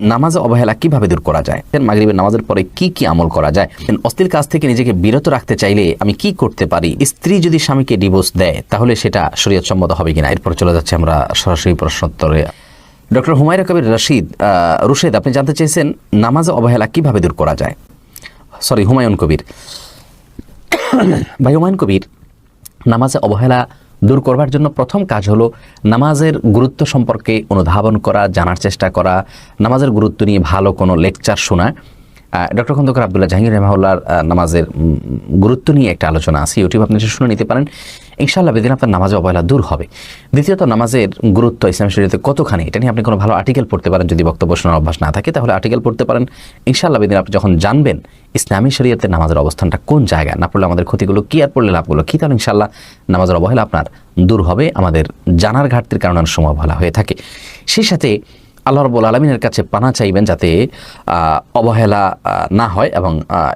নামাজে অবহেলা কীভাবে দূর করা যায়? মাগরিবের নামাজের পরে কি কি আমল করা যায়? অস্থির কাজ থেকে নিজেকে বিরত রাখতে চাইলে আমি কি করতে পারি? স্ত্রী যদি স্বামীকে ডিভোর্স দেয়, তাহলে সেটা শরীয়ত সম্মত হবে কিনা? এরপর চলে যাচ্ছে আমরা সরাসরি প্রশ্নোত্তরে। ডক্টর হুমায়রা কবির রশিদ রুশেদ, আপনি জানতে চেয়েছেন নামাজে অবহেলা কীভাবে দূর করা যায়? সরি হুমায়ুন কবির। ভাই, হুমায়ুন কবির, নামাজে অবহেলা দূর করবার জন্য প্রথম কাজ হলো নামাজের গুরুত্ব সম্পর্কে অনুধাবন করা, জানার চেষ্টা করা, নামাজের গুরুত্ব নিয়ে ভালো কোনো লেকচার শোনা। ডক্টর খন্দকার আবদুল্লাহ জাহাঙ্গীর রহমাউল্লার নামাজের গুরুত্ব নিয়ে একটা আলোচনা আছে। ইউটিউব আপনি শুনে নিতে পারেন। ইনশাআল্লাহ বেদিন আপনার নামাজে অবহেলা দূর হবে। দ্বিতীয়ত, নামাজের গুরুত্ব ইসলাম শরীয়তে কতখানি? এটা নিয়ে আপনি কোনো ভালো আর্টিকেল পড়তে পারেন যদি বক্তব্য শোনার অভ্যাস না থাকে, তাহলে আর্টিকেল পড়তে পারেন। ইনশাআল্লাহ বেদিন আপনি যখন জানবেন ইসলামী শরীয়তে নামাজের অবস্থানটা কোন জায়গায়, না পড়লে আমাদের ক্ষতিগুলো কি, আর পড়লে লাভগুলো কি, তাহলে ইনশাআল্লাহ নামাজের অবহেলা আপনার দূর হবে। আমাদের জানার ঘাটতির কারণে অনেক সময় অবহেলা হয়ে থাকে। সেই সাথে আল্লাহ রব্বুল আলমিনের কাছে পানা চাইবেন যাতে অবহেলা না হয় এবং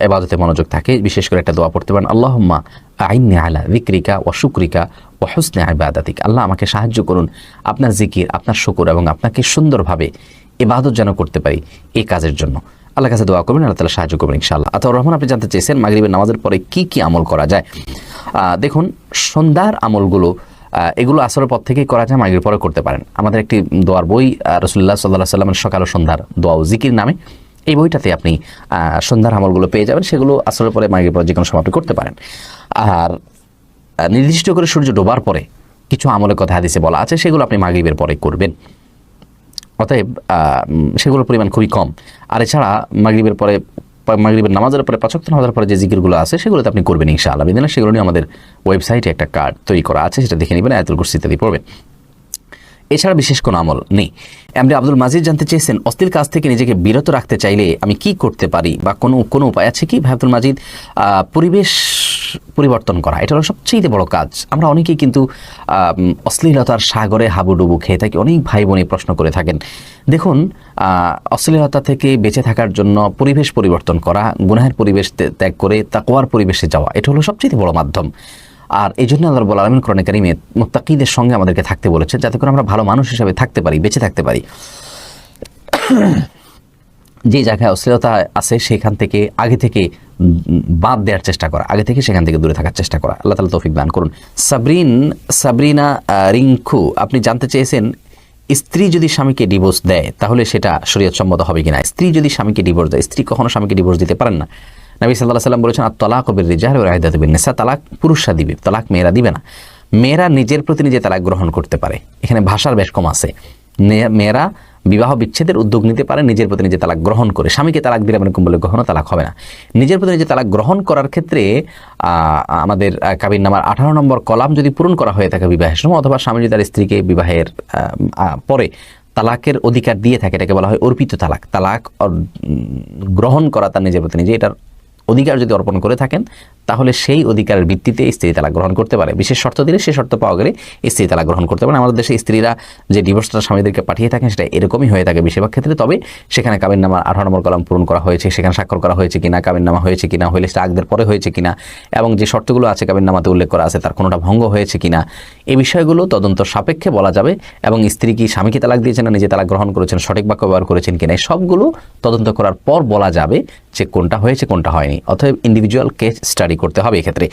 এবাদতে মনোযোগ থাকে। বিশেষ করে একটা দোয়া পড়তে পারেন, আল্লাহম্মা আইনে আলা বিক্রিকা ও শুক্রিকা ও হুসনে আবাদাতিক আল্লাহ আমাকে সাহায্য করুন আপনার জিকির, আপনার শুকুর এবং আপনাকে সুন্দরভাবে এবাদত যেন করতে পারি এই কাজের জন্য। আল্লাহ কাছে দোয়া করবেন, আল্লাহ তালা সাহায্য করবেন ইনশাআল্লাহ। আতাউর রহমান, আপনি জানতে চেয়েছেন মাগরিবের নামাজের পরে কি কি আমল করা যায়? দেখুন, সন্ধ্যার আমলগুলো এগুলো আসরের পর থেকেই করা যায়, মাগরিবের পরে করতে পারেন। আমাদের একটি দোয়ার বই রসুল্লাহ সাল্লাহ সাল্লামের সকাল ও সন্ধ্যার দোয়া ও জিকির নামে। এই বইটাতে আপনি সন্ধ্যার আমলগুলো পেয়ে যাবেন, সেগুলো আসরের পরে, মাগরিবের পরে যে কোনো সময় আপনি করতে পারেন। আর নির্দিষ্ট করে সূর্য ডোবার পরে কিছু আমলের কথা হাদিসে বলা আছে, সেগুলো আপনি মাগরিবের পরে করবেন। অতএব সেগুলোর পরিমাণ খুবই কম। আর এছাড়া মাগরিবের পরে মাগরিবের নামাজের পরে পাঁচক্ত নামাজের পরে যে জিকিরগুলো আছে, সেগুলোতে আপনি করবেন ইনশাআল্লাহ। বিদিনা সেগুলো নিয়ে আমাদের ওয়েবসাইটে একটা কার্ড তৈরি করা আছে, সেটা দেখে নেবেন, আয়াতুল কুরসি ইত্যাদি পড়বেন। এছাড়া বিশেষ কোনো আমল নেই। এমনি আব্দুল মাজিদ জানতে চেয়েছেন, অস্থির কাজ থেকে নিজেকে বিরত রাখতে চাইলে আমি কি করতে পারি বা কোনো কোনো উপায় আছে কি? ভাই আব্দুল মাজিদ পরিবেশ পরিবর্তন করা। এটা হলো সবচেয়ে বড় কাজ। আমরা অনেকেই কিন্তু অশ্লীলতার সাগরে হাবুডুবু খেয়ে থাকি। অনেক ভাই বোনই প্রশ্ন করে থাকেন, দেখুন অশ্লীলতা থেকে বেঁচে থাকার জন্য পরিবেশ পরিবর্তন করা, গুনাহের পরিবেশ ত্যাগ- ত্যাগ করে তাকোয়ার পরিবেশে যাওয়া, এটা হলো সবচেয়ে বড় মাধ্যম। আর এই জন্য আল্লাহ রব্বুল আলমিন কোরআন কারিমে মুত্তাকিদের সঙ্গে আমাদেরকে থাকতে বলেছে যাতে করে আমরা ভালো মানুষ হিসাবে থাকতে পারি, বেঁচে থাকতে পারি। যে জায়গায় অশ্লীলতা আছে, সেখান থেকে, আগে থেকে বাদ দেওয়ার চেষ্টা করা, আগে থেকে সেখান থেকে দূরে থাকার চেষ্টা করা। আল্লাহ তালা তৌফিক দান করুন। সাবরিন, সাবরিনা রিঙ্কু আপনি জানতে চেয়েছেন, স্ত্রী যদি স্বামীকে ডিভোর্স দেয়, তাহলে সেটা শরীয়ত সম্মত হবে কিনা? স্ত্রী যদি স্বামীকে ডিভোর্স দেয়, স্ত্রী কখনো স্বামীকে ডিভোর্স দিতে পারেন না। নবী সাল্লাহ সাল্লাম বলেছেন আর তলাক কবির রিজাহ রাহিদাত নেসা তালাক পুরুষরা দিবে, তালাক মেয়েরা দিবে না। মেয়েরা নিজের প্রতি নিজে তালাক গ্রহণ করতে পারে। এখানে ভাষার বেশ কম আছে মেয়েরা বিবাহ বিচ্ছেদের উদ্যোগ নিতে পারে, নিজের প্রতি নিজে তালাক গ্রহণ করে। স্বামীকে তালাক দিলে মানে বলে কখনো তালাক হবে না। নিজের প্রতি নিজে তালাক গ্রহণ করার ক্ষেত্রে আমাদের কাবির নামার আঠারো নম্বর কলাম যদি পূরণ করা হয়ে থাকে বিবাহের সময়, অথবা স্বামী যদি তার স্ত্রীকে বিবাহের পরে তালাকের অধিকার দিয়ে থাকে, এটাকে বলা হয় অর্পিত তালাক। তালাক গ্রহণ করা তার নিজের প্রতি নিজে, এটার অধিকার যদি অর্পণ করে থাকেন তাহলে সেই অধিকারের ভিত্তিতে স্ত্রী তালাক গ্রহণ করতে পারে। বিশেষ শর্ত দিলে সেই শর্ত পাওয়া গেলে স্ত্রী তালাক গ্রহণ করতে পারে। আমাদের দেশে স্ত্রীরা যে ডিভোর্সটা স্বামীদেরকে পাঠিয়ে থাকেন, সেটা এরকমই হয়ে থাকে বেশিরভাগ ক্ষেত্রে। তবে সেখানে কাবিন নামা আঠারো নম্বর কলম পূরণ করা হয়েছে, সেখানে স্বাক্ষর করা হয়েছে কিনা কাবিন নামা হয়েছে কিনা, হইলে সেটা আগদের পরে হয়েছে কিনা, এবং যে শর্তগুলো আছে কাবিন নামাতে উল্লেখ করা আছে, তার কোনোটা ভঙ্গ হয়েছে কিনা, এই বিষয়গুলো তদন্ত সাপেক্ষে বলা যাবে। এবং স্ত্রী কি স্বামীকে তালাক দিয়েছেন না, নিজে তালাক গ্রহণ করেছেন, সঠিক বাক্য ব্যবহার করেছেন কিনা সবগুলো তদন্ত করার পর বলা যাবে যে কোনটা হয়েছে, কোনটা হয়নি। অথবা ইন্ডিভিজুয়াল কেস স্টাডি করতে হবে এক্ষেত্রে।